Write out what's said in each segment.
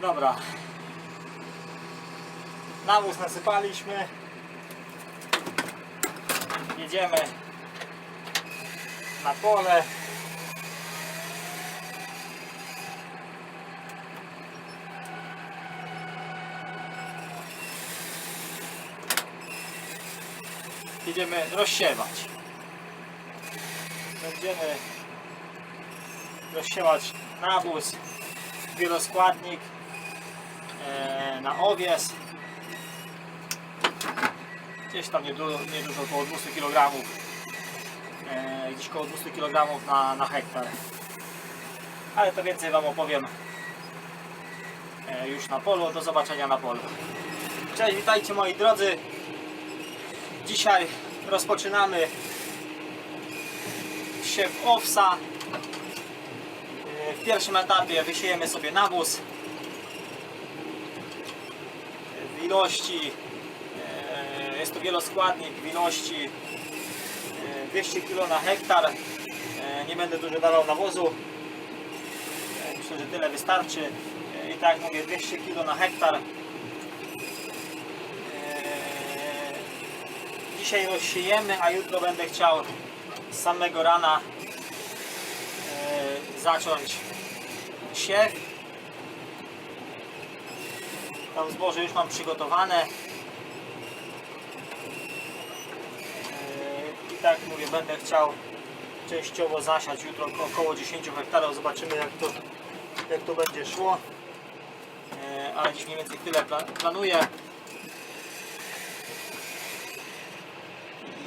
Dobra. Nawóz nasypaliśmy. Jedziemy na pole. Jedziemy rozsiewać. Będziemy rozsiewać nawóz, wieloskładnik na owies. Gdzieś tam niedużo, niedużo około 200 kg. E, gdzieś około 200 kg na, na hektar. Ale to więcej Wam opowiem e, już na polu. Do zobaczenia na polu. Cześć, witajcie moi drodzy. Dzisiaj rozpoczynamy siew owsa. E, W pierwszym etapie wysiejemy sobie nawóz w ilości e, jest to wieloskładnik w ilości e, 200 kg na hektar. E, nie będę dużo dawał nawozu. E, myślę, że tyle wystarczy. I tak mówię 200 kg na hektar. Dzisiaj rozsiejemy, a jutro będę chciał z samego rana zacząć siew tam zboże już mam przygotowane. Yy, I tak mówię, będę chciał częściowo zasiać jutro około 10 hektarów. Zobaczymy jak to, jak to będzie szło. Yy, Ale dziś mniej więcej tyle pla- planuję.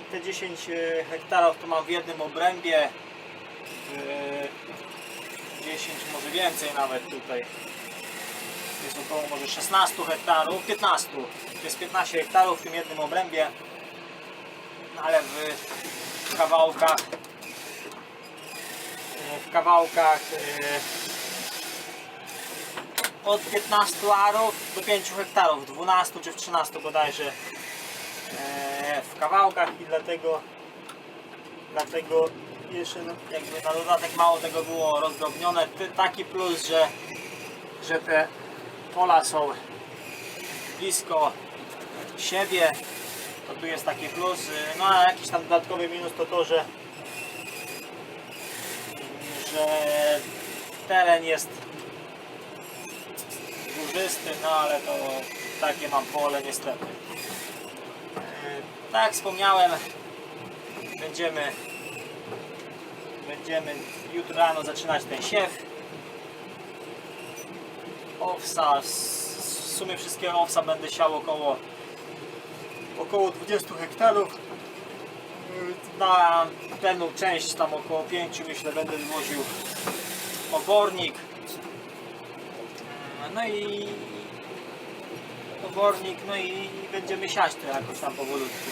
I te 10 e, hektarów to mam w jednym obrębie. Yy, 10 może więcej nawet tutaj jest około może 16 hektarów, 15, to jest 15 hektarów w tym jednym obrębie, no ale w kawałkach, w kawałkach e, od 15 arów do 5 hektarów, 12 czy w 13 bodajże e, w kawałkach i dlatego dlatego jeszcze no, jakby na dodatek mało tego było rozdrobnione. Taki plus, że, że te pola są blisko siebie, to tu jest taki plus. No a jakiś tam dodatkowy minus to to, że, że teren jest górzysty, no ale to takie mam pole niestety. Tak wspomniałem, będziemy będziemy jutro rano zaczynać ten siew owsa, w sumie wszystkiego owsa będę siał około około 20 hektarów. Na pewną część tam około 5 myślę będę wywoził obornik. No i obornik no i będziemy siać to jakoś tam powolutku.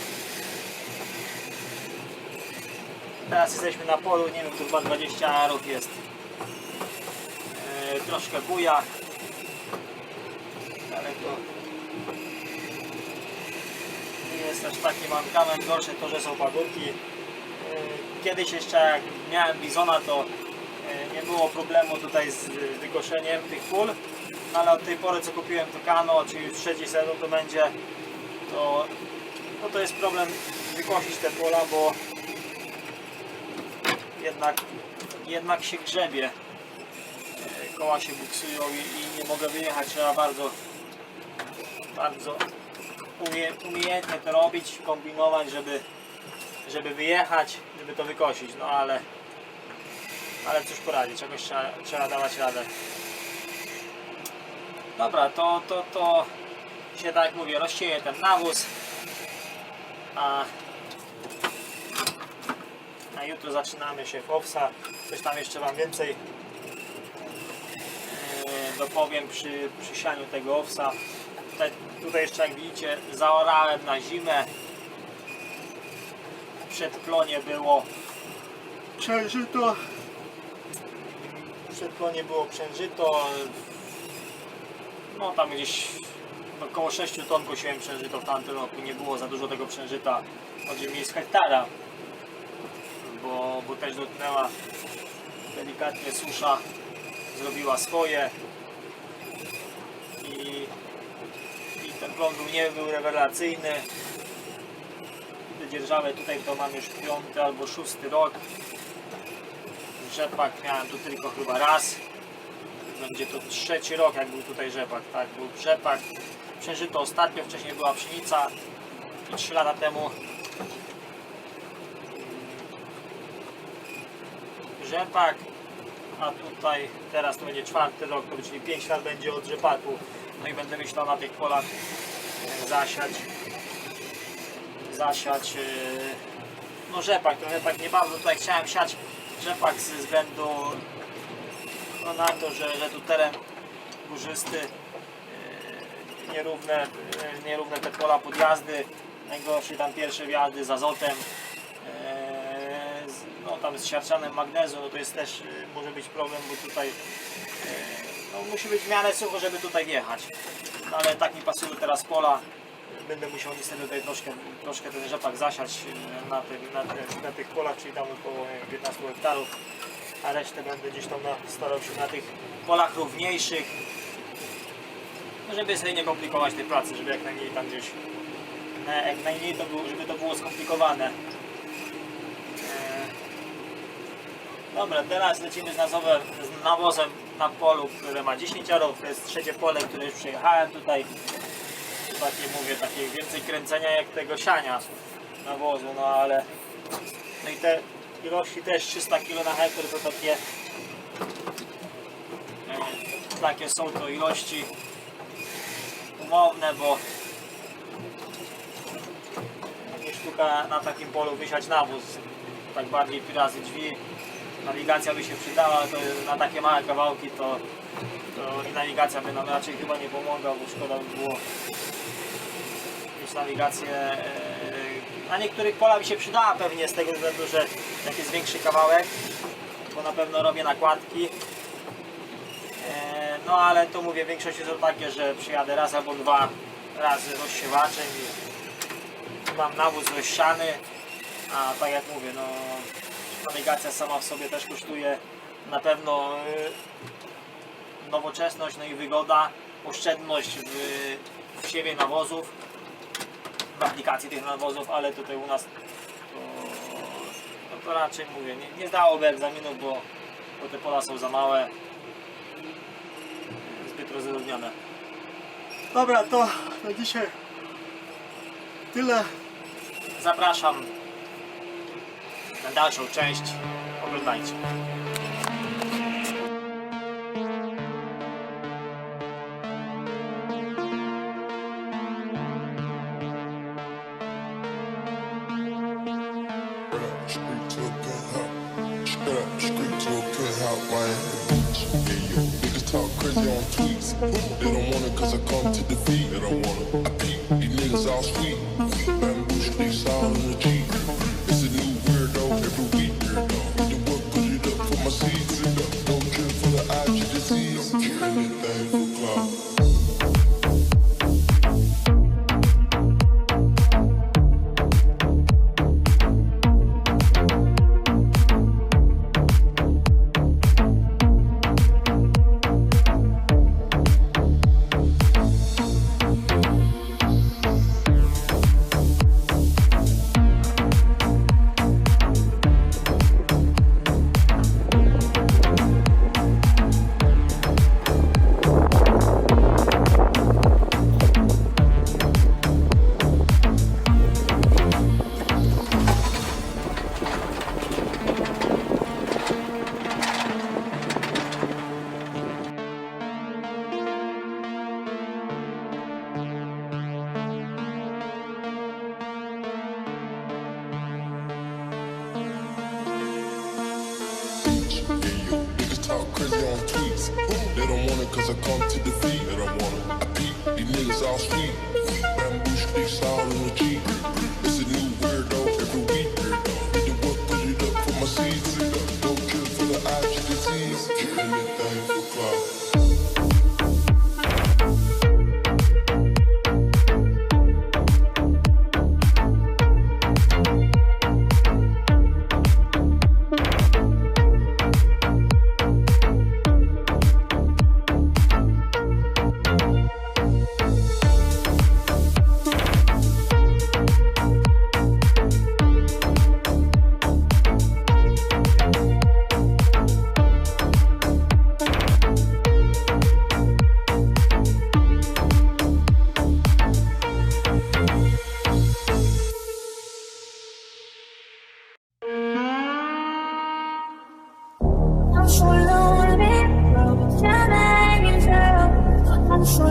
Teraz jesteśmy na polu, nie wiem, tu chyba 20 arów jest. E, troszkę buja nie jest aż taki mankament, gorsze to, że są pagórki. Yy, Kiedyś jeszcze jak miałem bizona, to yy, nie było problemu tutaj z wykoszeniem tych pól, no ale od tej pory co kupiłem to kano, czyli już trzeci sezon to będzie, to, no to jest problem wykosić te pola, bo jednak, jednak się grzebie E, koła się buksują i, i nie mogę wyjechać, trzeba bardzo bardzo umie, umiejętnie to robić, kombinować, żeby, żeby wyjechać, żeby to wykosić, no ale ale cóż poradzić, jakoś trzeba, trzeba dawać radę. Dobra, to, to, to się tak mówię, rozsieje ten nawóz, a, a jutro zaczynamy się w coś tam jeszcze Wam więcej e, dopowiem przy, przy sianiu tego owsa. Tutaj, tutaj jeszcze jak widzicie zaorałem na zimę. Przedklonie było przężyto. Przedklonie było przężyto. No tam gdzieś około 6 ton kosiłem przężyto w tamtym roku. Nie było za dużo tego przężyta od ziemi z hektara. Bo, bo też dotknęła delikatnie susza. Zrobiła swoje. Prądu nie był rewelacyjny. Dzierżawę tutaj to mam już piąty albo szósty rok. Rzepak miałem tu tylko chyba raz. Będzie to trzeci rok jak był tutaj rzepak, tak? Był rzepak. Przeżyto ostatnio, wcześniej była pszenica i 3 lata temu rzepak, a tutaj teraz to będzie czwarty rok, czyli 5 lat będzie od rzepaku. No i będę myślał na tych polach e, zasiać zasiać e, no rzepak, to rzepak nie bardzo tutaj chciałem siać rzepak ze względu no, na to, że, że tu teren górzysty e, nierówne, nierówne te pola podjazdy najgorsze tam pierwsze wjazdy z azotem tam z siarczanem magnezu, no to jest też e, może być problem, bo tutaj e, no, musi być w miarę sucho, żeby tutaj wjechać. No, ale tak mi pasują teraz pola. Będę musiał niestety tutaj troszkę, troszkę ten rzepak zasiać e, na, tych, na, tych, na tych polach, czyli tam około nie wiem, 15 hektarów, a resztę będę gdzieś tam na, starał się na tych polach równiejszych, no żeby sobie nie komplikować tej pracy, żeby jak najmniej tam gdzieś, na- jak najmniej to było, żeby to było skomplikowane. E, Dobra, teraz lecimy z nawozem, z nawozem na polu, które ma 10 arów, to jest trzecie pole, które już przejechałem tutaj. Takie mówię, takie więcej kręcenia jak tego siania nawozu, no ale no i te ilości też 300 kg na hektar to takie e, takie są to ilości umowne, bo sztuka na takim polu wysiać nawóz tak bardziej razy drzwi nawigacja by się przydała, to na takie małe kawałki to, to i nawigacja by nam raczej chyba nie pomogła, bo szkoda by było mieć nawigację. e, Na niektórych polach mi się przydała pewnie z tego względu, że jak jest większy kawałek, bo na pewno robię nakładki. E, No ale to mówię, większość są takie, że przyjadę raz albo dwa razy rozsiewaczem i mam nawóz rozsiany, a tak jak mówię, no nawigacja sama w sobie też kosztuje na pewno y, nowoczesność, no i wygoda, oszczędność w, w siewie nawozów, w aplikacji tych nawozów, ale tutaj u nas to, no to raczej mówię, nie, nie zdałoby egzaminu, bo, bo te pola są za małe, zbyt rozrodnione. Dobra, to na dzisiaj tyle. Zapraszam na dalszą część. Oglądajcie. They don't want it cause I come to defeat. They don't want it. I. These niggas. come to the feet. And I wanna, I beat these niggas all sweet. Bamboo streets all in the G.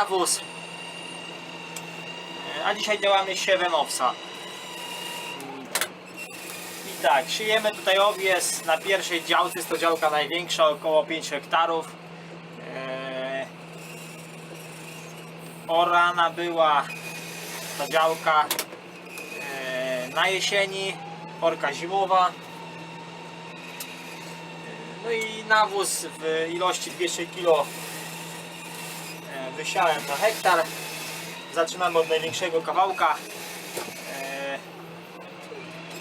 nawóz, e, a dzisiaj działamy siewem owsa. I tak, siejemy tutaj owiec na pierwszej działce, jest to działka największa, około 5 hektarów. E, orana była ta działka e, na jesieni, orka zimowa. No i nawóz w ilości 200 kg wysiałem na hektar. Zaczynamy od największego kawałka. E,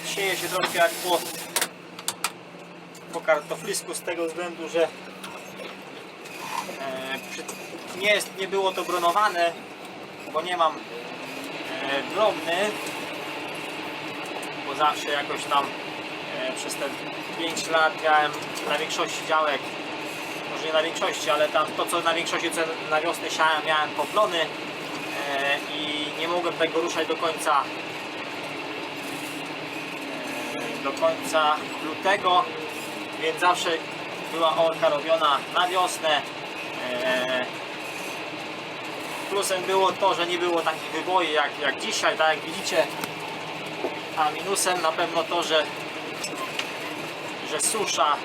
Sieje się trochę jak po, po kartoflisku z tego względu, że e, nie, jest, nie było to bronowane, bo nie mam e, drobny, bo zawsze jakoś tam przez te 5 lat miałem na większości działek, może nie na większości, ale tam to co na większości co na wiosnę siałem miałem poplony e, i nie mogłem tego ruszać do końca e, do końca lutego, więc zawsze była orka robiona na wiosnę. E, Plusem było to, że nie było takich wyboi jak, jak dzisiaj, tak jak widzicie. A minusem na pewno to, że, że susza,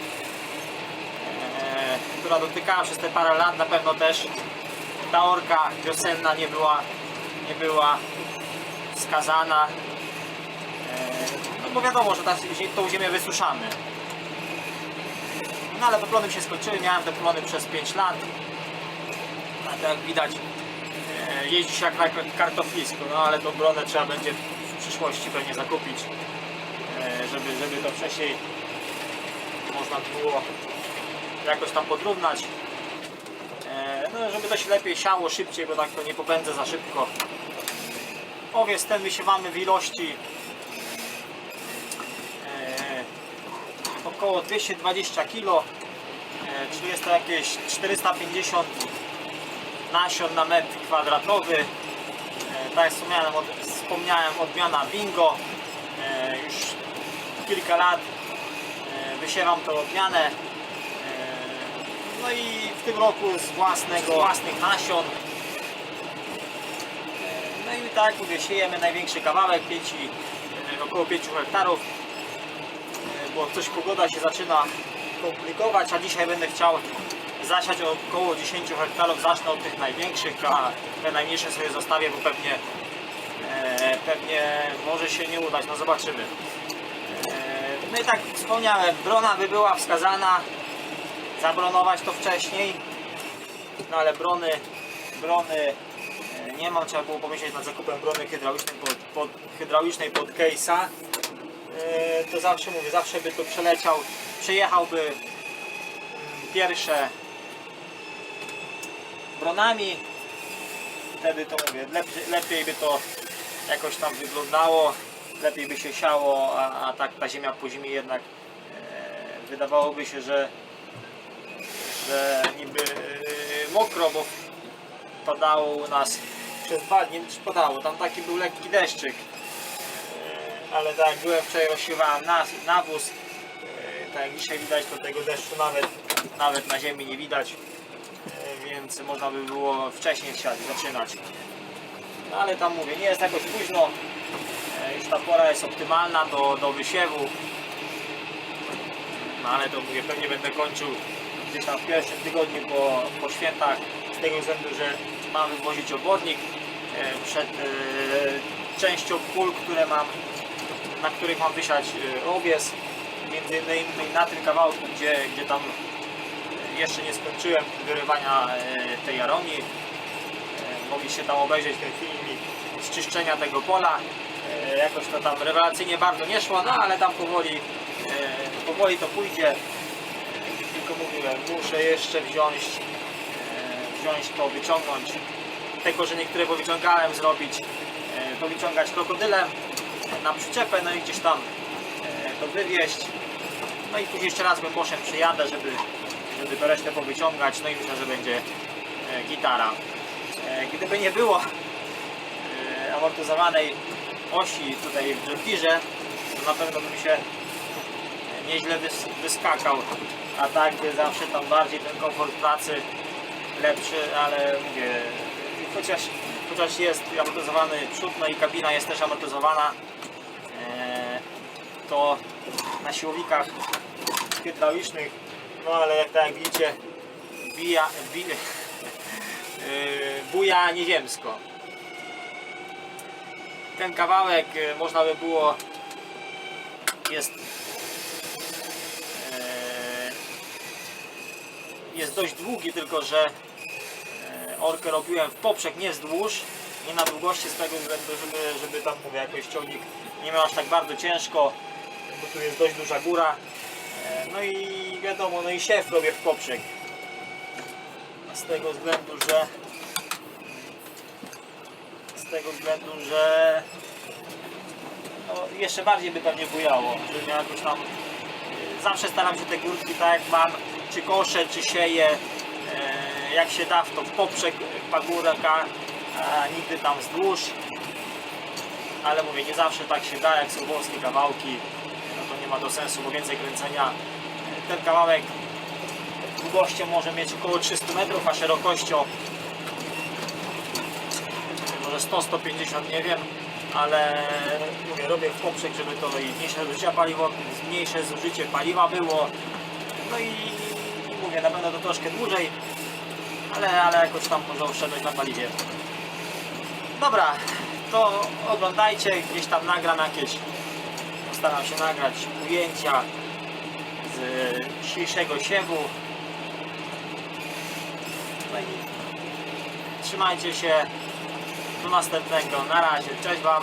która dotykała przez te parę lat, na pewno też ta orka wiosenna nie była, nie była skazana. E, no bo wiadomo, że ta, tą ziemię wysuszamy. No ale poplony mi się skończyły, miałem te plony przez 5 lat. A tak jak widać, e, jeździ się jak na kartoflisku, no ale tą bronę trzeba będzie w przyszłości pewnie zakupić, e, żeby, żeby to wcześniej można było jakoś tam podrównać. E, No, żeby to się lepiej siało szybciej, bo tak to nie popędzę za szybko. Owiec ten wysiewamy w ilości e, około 220 kg, e, czyli jest to jakieś 450 nasion na metr kwadratowy. Tak jak wspomniałem, wspomniałem odmiana bingo. Już kilka lat wysiewam tą odmianę. No i w tym roku z własnego, własnych nasion. No i tak mówię, siejemy największy kawałek, 5, e, około 5 hektarów. E, Bo coś pogoda się zaczyna komplikować, a dzisiaj będę chciał zasiać około 10 hektarów. Zacznę od tych największych, a te najmniejsze sobie zostawię, bo pewnie, e, pewnie może się nie udać. No zobaczymy. No i tak wspomniałem, brona by była wskazana, zabronować to wcześniej, no ale brony, brony e, nie mam, trzeba było pomyśleć nad zakupem brony hydraulicznej pod, pod, hydraulicznej pod case'a. E, To zawsze mówię, zawsze by to przeleciał, przejechałby mm, pierwsze bronami, wtedy to mówię, lepiej, lepiej by to jakoś tam wyglądało, lepiej by się siało, a, a tak ta ziemia po zimie jednak e, wydawałoby się, że, że niby e, mokro, bo padało u nas przez dwa dni, czy padało, tam taki był lekki deszczyk, e, ale tak jak byłem wczoraj nas, nawóz, e, tak jak dzisiaj widać, to tego deszczu nawet, nawet na ziemi nie widać, więc można by było wcześniej siać, zaczynać. No ale tam mówię, nie jest jakoś późno. Już ta pora jest optymalna do, do wysiewu. No ale to mówię, pewnie będę kończył gdzieś tam w pierwszym tygodniu po, po świętach. Z tego względu, że mam wywozić obornik e, przed e, częścią pól, które mam, na których mam wysiać e, owiec. Między innymi na tym kawałku, gdzie, gdzie tam jeszcze nie skończyłem wyrywania tej. E, mogliście tam obejrzeć ten filmik z czyszczenia tego pola. Jakoś to tam rewelacyjnie bardzo nie szło, no ale tam powoli, powoli to pójdzie. Tylko mówiłem, muszę jeszcze wziąć, e, wziąć to, wyciągnąć. Tego, że niektóre powyciągałem, zrobić, e, powyciągać krokodylem na przyczepę, no i gdzieś tam e, to wywieźć. No i później jeszcze raz bym poszedł, przyjadę, żeby, żeby to resztę powyciągać, no i myślę, że będzie e, gitara. E, Gdyby nie było e, amortyzowanej osi tutaj w Deere, to na pewno bym się nieźle wys, wyskakał. A tak zawsze tam bardziej ten komfort pracy lepszy, ale mówię, chociaż, chociaż jest amortyzowany przód, no i kabina jest też amortyzowana, e, to na siłowikach hydraulicznych, no ale jak, tak widzicie, bija, bi, yy, buja nieziemsko. Ten kawałek y, można by było jest jest dość długi, tylko że e, orkę robiłem w poprzek, nie wzdłuż, nie na długości z tego względu, żeby, żeby tam mówię, jakoś ciągnik nie miał aż tak bardzo ciężko, bo tu jest dość duża góra. E, No i wiadomo, no i siew robię w poprzek. Z tego względu, że z tego względu, że no, jeszcze bardziej by pewnie bujało, żeby miał jakoś tam y, zawsze staram się te górki tak jak mam, czy koszę, czy sieję e, jak się da w to w poprzek pagórka, a nigdy tam wzdłuż. Ale mówię, nie zawsze tak się da, jak są włoskie kawałki no to nie ma to sensu, bo więcej kręcenia. Ten kawałek długością może mieć około 300 metrów, a szerokością może 100-150, nie wiem, ale mówię, robię w poprzek, żeby to i mniejsze zużycie paliwa, mniejsze zużycie paliwa było, no i mówię, na pewno to troszkę dłużej, ale, ale jakoś tam może oszczędność na paliwie. Dobra, to oglądajcie, gdzieś tam nagram jakieś, postaram się nagrać ujęcia z dzisiejszego siewu. No trzymajcie się. Do następnego. Na razie. Cześć Wam.